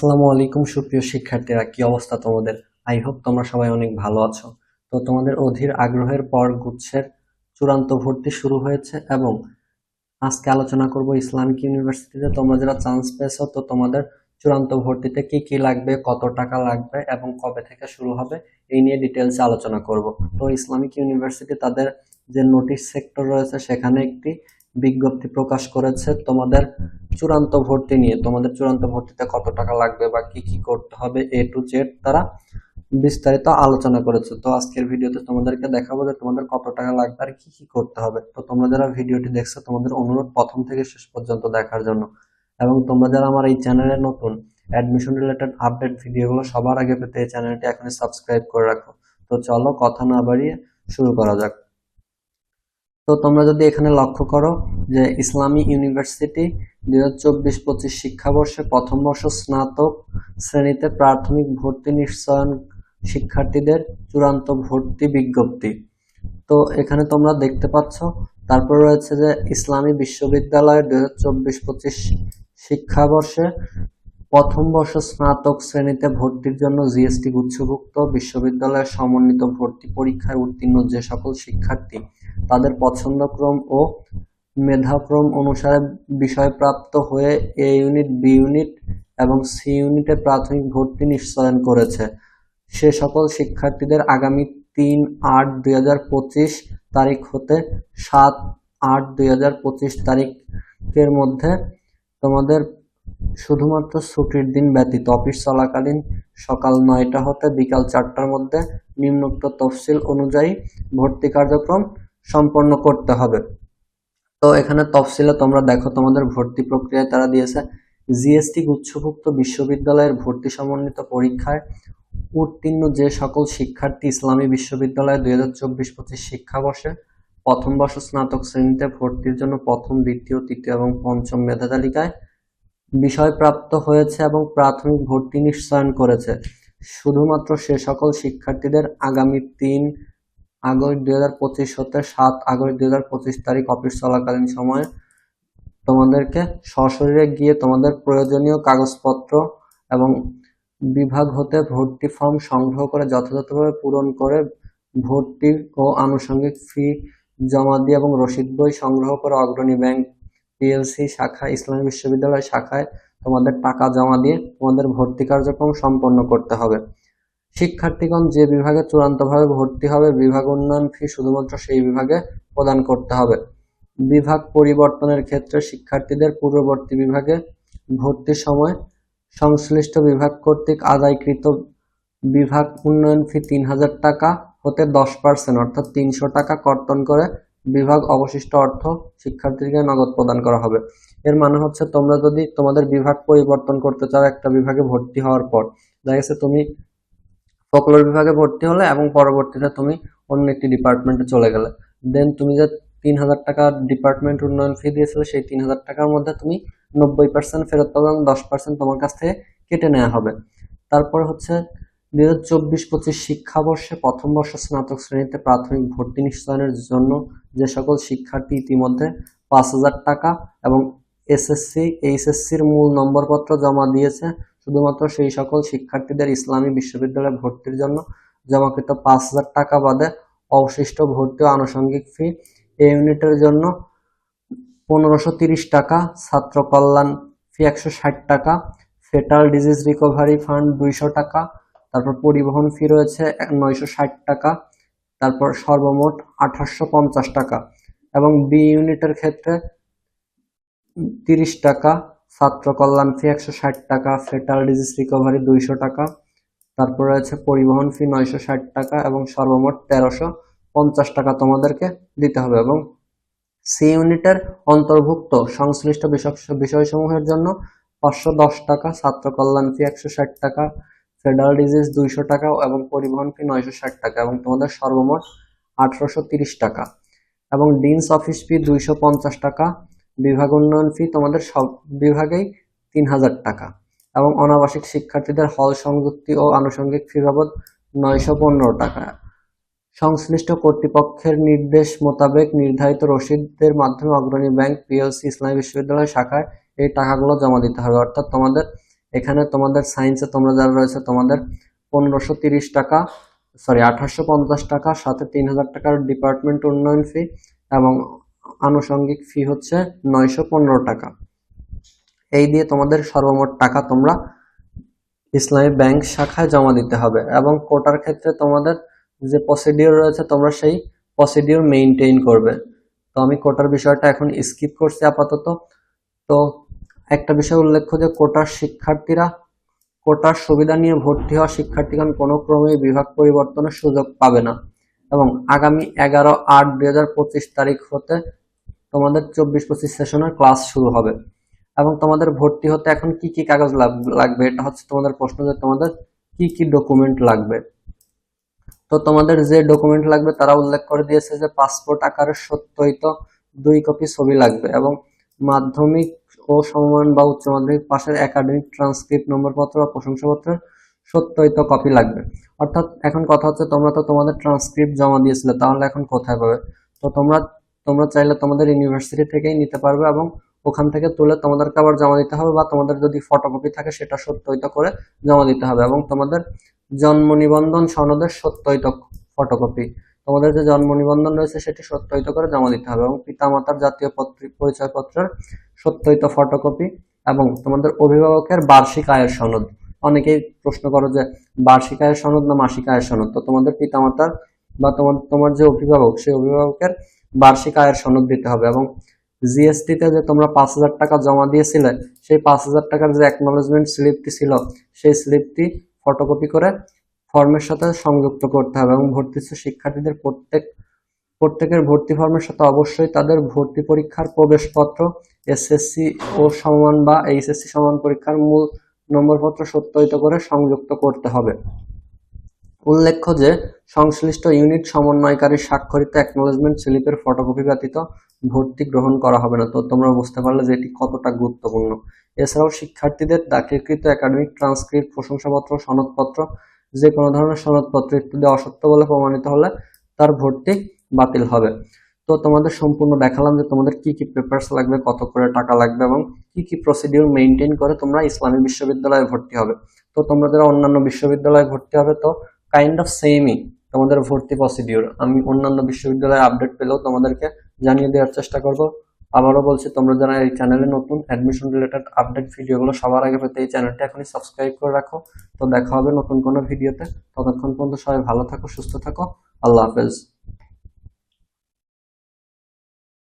আসসালামু আলাইকুম, সুপ্রিয় শিক্ষার্থীরা, কি অবস্থা তোমাদের? আই হোপ তোমরা সবাই অনেক ভালো আছো। তো তোমাদের অধীর আগ্রহের পর গুচ্ছের চূড়ান্ত ভর্তি শুরু হয়েছে এবং আজকে আলোচনা করব ইসলামিক ইউনিভার্সিটিতে। তোমরা যারা চান্স পেয়েছ, তো তোমাদের চূড়ান্ত ভর্তিতে কি কি লাগবে, কত টাকা লাগবে এবং কবে থেকে শুরু হবে, এই নিয়ে ডিটেলসে আলোচনা করব। তো ইসলামিক ইউনিভার্সিটি তাদের যে নোটিশ সেক্টর রয়েছে, সেখানে একটি বিজ্ঞপ্তি প্রকাশ করেছে, তোমাদের চূড়ান্ত ভর্তি নিয়ে, তোমাদের চূড়ান্ত ভর্তিতে কত টাকা লাগবে বা কি কি করতে হবে এ টু জেড তারা বিস্তারিত আলোচনা করেছে। তো আজকের ভিডিওতে তোমাদেরকে দেখাবো যে তোমাদের কত টাকা লাগবে আর কি কি করতে হবে। তো তোমরা যারা ভিডিওটি দেখছ, তোমাদের অনুরোধ প্রথম থেকে শেষ পর্যন্ত দেখার জন্য। এবং তোমরা যারা আমার এই চ্যানেলে নতুন অ্যাডমিশন রিলেটেড আপডেট ভিডিওগুলো সবার আগে পেতে এই চ্যানেলটি এখনই সাবস্ক্রাইব করে রাখো। তো চলো কথা না বাড়িয়ে শুরু করা যাক। তো তোমরা যদি এখানে লক্ষ্য করো যে ইসলামী ইউনিভার্সিটি দুই হাজার চব্বিশ পঁচিশ শিক্ষাবর্ষে প্রথম বর্ষ স্নাতক শ্রেণীতে প্রাথমিক ভর্তি নিশ্চয়ন শিক্ষার্থীদের চূড়ান্ত ভর্তি বিজ্ঞপ্তি। তো এখানে তোমরা দেখতে পাচ্ছ, তারপর রয়েছে যে ইসলামী বিশ্ববিদ্যালয়ের দুই হাজার চব্বিশ পঁচিশ শিক্ষাবর্ষে প্রথম বর্ষ স্নাতক শ্রেণীতে ভর্তির জন্য জিএসটি গুচ্ছভুক্ত বিশ্ববিদ্যালয়ের সমন্বিত ভর্তি পরীক্ষায় উত্তীর্ণ যে সকল শিক্ষার্থী তাদের পছন্দক্রম ও মেধাক্রম অনুসারে বিষয়প্রাপ্ত হয়ে এ ইউনিট, বি ইউনিট এবং সি ইউনিটে প্রাথমিক ভর্তি নিশ্চয়ন করেছে। সে সকল শিক্ষার্থীদের আগামী তিন আট দুই তারিখ হতে সাত আট দুই তারিখের মধ্যে তোমাদের শুধুমাত্র ছুটির দিন ব্যতীত অফিস চলাকালীন সকাল নয়টা হতে বিকাল চারটার মধ্যে নিম্নোক্ত তফসিল অনুযায়ী ভর্তি কার্যক্রম সম্পন্ন করতে হবে। তো এখানে তফসিলে তোমরা দেখো তোমাদের ভর্তি প্রক্রিয়ায় তারা দিয়েছে জিএসটি গুচ্ছভুক্ত বিশ্ববিদ্যালয়ের ভর্তি সমন্বিত পরীক্ষায় উত্তীর্ণ যে সকল শিক্ষার্থী ইসলামী বিশ্ববিদ্যালয়ে দুই হাজার চব্বিশ পঁচিশ শিক্ষাবর্ষে প্রথম বর্ষ স্নাতক শ্রেণীতে ভর্তির জন্য প্রথম, দ্বিতীয়, তৃতীয় এবং পঞ্চম মেধা তালিকায় বিষয়প্রাপ্ত হয়েছে এবং প্রাথমিক ভর্তি নিশ্চয়ন করেছে। শুধুমাত্র সে সকল শিক্ষার্থীদের আগামী তিন আগস্ট দুই হাজার পঁচিশ হতে সাত আগস্ট দুই হাজার পঁচিশ তারিখ অফিস চলাকালীন সময়ে তোমাদেরকে সশরীরে গিয়ে তোমাদের প্রয়োজনীয় কাগজপত্র এবং বিভাগ হতে ভর্তি ফর্ম সংগ্রহ করে যথাযথভাবে পূরণ করে ভর্তি ও আনুষঙ্গিক ফি জমা দিয়ে এবং রসিদ বই সংগ্রহ করে অগ্রণী ব্যাংক পিএলসি শাখা ইসলামী বিশ্ববিদ্যালয় শাখায় তোমাদের টাকা জমা দিয়ে তোমাদের ভর্তি কার্যক্রম সম্পন্ন করতে হবে। শিক্ষার্থীগণ যে বিভাগে চূড়ান্তভাবে ভর্তি হবে, বিভাগ উন্নয়ন ফি শুধুমাত্র সেই বিভাগে প্রদান করতে হবে। বিভাগ পরিবর্তনের ক্ষেত্রে শিক্ষার্থীদের পূর্ববর্তী বিভাগে ভর্তির সময় সংশ্লিষ্ট বিভাগ কর্তৃক আদায়কৃত বিভাগ উন্নয়ন ফি তিন হাজার টাকা হতে দশ পার্সেন্ট অর্থাৎ তিনশো টাকা কর্তন করে বিভাগ অবশিষ্ট অর্থ শিক্ষার্থীকে নগদ প্রদান করা হবে। এর মানে হচ্ছে তোমরা যদি তোমাদের বিভাগ পরিবর্তন করতে চাও, একটা বিভাগে ভর্তি হওয়ার পর, দেখা গেছে তুমি ফকলোর বিভাগে ভর্তি হলে এবং পরবর্তীতে তুমি অন্য একটি ডিপার্টমেন্টে চলে গেলে। দেন তুমি যে তিন হাজার টাকা ডিপার্টমেন্ট উন্নয়ন ফি দিয়েছিলে, সেই তিন হাজার টাকার মধ্যে তুমি নব্বই পার্সেন্ট ফেরত পাবে এবং দশ পার্সেন্ট তোমার কাছ থেকে কেটে নেওয়া হবে। তারপর হচ্ছে দুই হাজার চব্বিশ পঁচিশ শিক্ষাবর্ষে প্রথম বর্ষ স্নাতক শ্রেণীতে প্রাথমিক ভর্তি নিশ্চয়নের জন্য যে সকল শিক্ষার্থী ইতিমধ্যে পাঁচ হাজার টাকা এবং এসএসসি এইচএসসির মূল নম্বরপত্র জমা দিয়েছে। শুধুমাত্র সেই সকল শিক্ষার্থীদের ইসলামী বিশ্ববিদ্যালয়ে ভর্তির জন্য জমাকৃত পাঁচ হাজার টাকা বাদে অবশিষ্ট ভর্তি আনুষঙ্গিক ফি এ ইউনিটের জন্য পনেরোশো তিরিশ টাকা, ছাত্র কল্যাণ ফি একশো ষাট টাকা, ফেটাল ডিজিজ রিকভারি ফান্ড দুইশো টাকা, তারপর পরিবহন ফি রয়েছে নয়শো ষাট টাকা তারপর সর্বমোট আঠাশশো পঞ্চাশ টাকা এবং বি ইউনিটের ক্ষেত্রে তিরিশ টাকা, ছাত্র কল্যাণ ফি একশো ষাট টাকা ফেটাল ডিজিজ রিকভারি দুইশো টাকা, তারপর রয়েছে পরিবহন ফি নয়শো ষাট টাকা এবং সর্বমোট তেরোশো পঞ্চাশ টাকা তোমাদেরকে দিতে হবে এবং সি ইউনিটের অন্তর্ভুক্ত সংশ্লিষ্ট বিষয় বিষয়সমূহের জন্য পাঁচশো দশ টাকা, ছাত্র কল্যাণ ফি একশো ষাট টাকা ফেডারেল ডিজিজ দুইশো টাকা এবং পরিবহন ফি নয়শো ষাট টাকা এবং তোমাদের সর্বমোট আঠারোশো তিরিশ টাকা। এবং ডিনস অফিস ফি দুইশো পঞ্চাশ টাকা, বিভাগ উন্নয়ন ফি তোমাদের সব বিভাগেই তিন হাজার টাকা। এবং অনাবাসিক শিক্ষার্থীদের হল সংযুক্তি ও আনুষঙ্গিক ফি বাবদ নয়শো পনেরো টাকা। সংশ্লিষ্ট কর্তৃপক্ষের নির্দেশ মোতাবেক নির্ধারিত রসিদের মাধ্যমে অগ্রণী ব্যাংক পিএলসি ইসলামী বিশ্ববিদ্যালয় শাখায় এই টাকাগুলো জমা দিতে হবে। অর্থাৎ তোমাদের এখানে তোমাদের সায়েন্সে তোমরা যারা রয়েছে, তোমাদের পনেরোশো তিরিশ টাকা সরি আঠাশশো পঞ্চাশ টাকা, সাথে তিন হাজার টাকার ডিপার্টমেন্ট উন্নয়ন ফি এবং আনুষঙ্গিক ফি হচ্ছে নয়শো পনেরো টাকা। এই দিয়ে তোমাদের সর্বমোট টাকা তোমরা ইসলামী ব্যাংক শাখায় জমা দিতে হবে এবং কোটার ক্ষেত্রে তোমাদের যে প্রসিডিওর রয়েছে, তোমরা সেই প্রসিডিওর মেইনটেইন করবে। তো আমি কোটার বিষয়টা এখন স্কিপ করছি আপাতত। তো একটা বিষয় উল্লেখ্য যে কোটার শিক্ষার্থীরা কোটার সুবিধা নিয়ে ভর্তি হওয়া শিক্ষার্থীগণ কোনো ক্রমেই বিভাগ পরিবর্তনের সুযোগ পাবে না। এবং আগামী এগারো আট দুই তারিখ হতে তোমাদের চব্বিশ পঁচিশ সেশনের ক্লাস শুরু হবে। এবং তোমাদের ভর্তি হতে এখন কি কি কাগজ লাগ- লাগবে এটা হচ্ছে তোমাদের প্রশ্ন যে তোমাদের কি কি ডকুমেন্ট লাগবে। তো তোমাদের যে ডকুমেন্ট লাগবে তারা উল্লেখ করে দিয়েছে যে পাসপোর্ট আকারের তো দুই কপি ছবি লাগবে এবং মাধ্যমিক ও সমমান বা উচ্চ মাধ্যমিক পাশের একাডেমিক ট্রান্সক্রিপ্ট নম্বরপত্র বা প্রশংসাপত্রের সত্যায়িত কপি লাগবে। অর্থাৎ এখন কথা হচ্ছে তোমরা তো তোমাদের ট্রান্সক্রিপ্ট জমা দিয়েছিলে, তাহলে এখন কোথায় পাবে? তো তোমরা তোমরা চাইলে তোমাদের ইউনিভার্সিটি থেকেই নিতে পারবে এবং ওখান থেকে তুলে তোমাদেরকে আবার জমা দিতে হবে বা তোমাদের যদি ফটোকপি থাকে সেটা সত্যায়িত করে জমা দিতে হবে এবং তোমাদের জন্ম নিবন্ধন সনদের সত্যায়িত ফটোকপি তোমাদের যে জন্ম নিবন্ধন রয়েছে সেটি সত্যায়িত করে জমা দিতে হবে এবং পিতামাতার জাতীয় পত্রি- পরিচয়পত্রের সত্যায়িত ফটোকপি এবং তোমাদের অভিভাবকের বার্ষিক আয়ের সনদ। অনেকেই প্রশ্ন করো যে বার্ষিক আয়ের সনদ না মাসিক আয়ের সনদ? তো তোমাদের পিতামাতার বা তোমার তোমার যে অভিভাবক, সেই অভিভাবকের বার্ষিক আয়ের সনদ দিতে হবে এবং জিএসটি তে যে তোমরা পাঁচ হাজার টাকা জমা দিয়েছিলে, সেই পাঁচ হাজার টাকার যে অ্যাকনোলেজমেন্ট স্লিপটি ছিল, সেই স্লিপটি ফটোকপি করে ফর্মের সাথে সংযুক্ত করতে হবে এবং ভর্তিচ্ছ শিক্ষার্থীদের প্রত্যেক, প্রত্যেকের ভর্তি ফর্মের সাথে অবশ্যই তাদের ভর্তি পরীক্ষার প্রবেশপত্র এসএসসি ও সমান বা এইচএসসি সমান পরীক্ষার মূল নম্বরপত্র সত্যায়িত করে সংযুক্ত করতে হবে। উল্লেখ্য যে, সংশ্লিষ্ট ইউনিট সমন্বয়কারী স্বাক্ষরিত অ্যাকনোলেজমেন্ট স্লিপের ফটোকপি ব্যতীত ভর্তি গ্রহণ করা হবে না। তো তোমরা বুঝতে পারলে যে এটি কতটা গুরুত্বপূর্ণ। এছাড়াও শিক্ষার্থীদের দাখিলকৃত একাডেমিক ট্রান্সক্রিপ্ট প্রশংসাপত্র, সনদপত্র যে কোনো ধরনের সনদপত্র ইত্যাদি অসত্য বলে প্রমাণিত হলে তার ভর্তি বাতিল হবে। তো তোমাদের সম্পূর্ণ দেখালাম যে তোমাদের কি কি পেপারস লাগবে, কত করে টাকা লাগবে এবং কি কি প্রসিডিউর মেনটেন করে তোমরা ইসলামী বিশ্ববিদ্যালয়ে ভর্তি হবে। তো তোমরা যারা অন্যান্য বিশ্ববিদ্যালয়ে ভর্তি হবে তো কাইন্ড অফ সেমই তোমাদের ভর্তি প্রসিডিউর আমি অন্যান্য বিশ্ববিদ্যালয়ে আপডেট পেলেও তোমাদেরকে জানিয়ে দেওয়ার চেষ্টা করব। আবারও বলছি, তোমরা যারা এই চ্যানেলে নতুন অ্যাডমিশন রিলেটেড আপডেট ভিডিওগুলো সবার আগে পেতে এই চ্যানেলটা এখনই সাবস্ক্রাইব করে রাখো। তো দেখা হবে নতুন কোনো ভিডিওতে ততক্ষণ পর্যন্ত সবাই ভালো থাকো, সুস্থ থাকো। আল্লাহ হাফেজ।